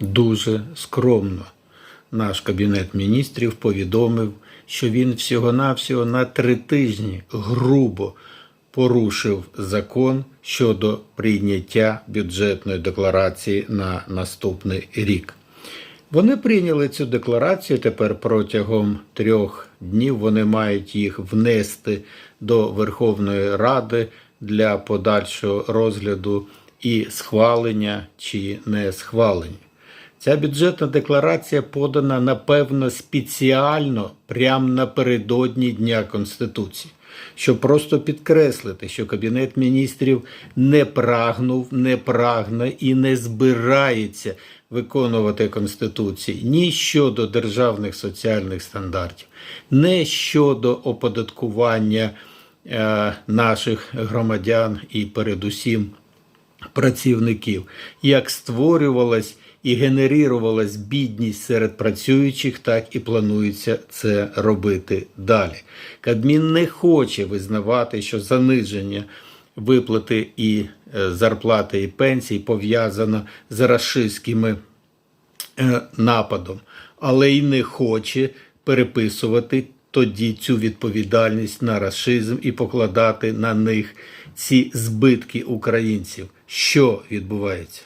Дуже скромно наш кабінет міністрів повідомив, що він всього-навсього на три тижні грубо порушив закон щодо прийняття бюджетної декларації на наступний рік. Вони прийняли цю декларацію. Тепер протягом трьох днів вони мають їх внести до Верховної Ради для подальшого розгляду і схвалення чи не схвалення. Ця бюджетна декларація подана, напевно, спеціально прямо напередодні Дня Конституції, щоб просто підкреслити, що Кабінет міністрів не прагнув, не прагне і не збирається виконувати Конституції ні щодо державних соціальних стандартів, ні щодо оподаткування е, наших громадян і передусім працівників, як створювалась і генерувалась бідність серед працюючих, так і планується це робити далі. Кабмін не хоче визнавати, що заниження виплати і е, зарплати і пенсій пов'язано з рашистськими е, нападом, але й не хоче переписувати тоді цю відповідальність на расизм і покладати на них ці збитки українців. Що відбувається?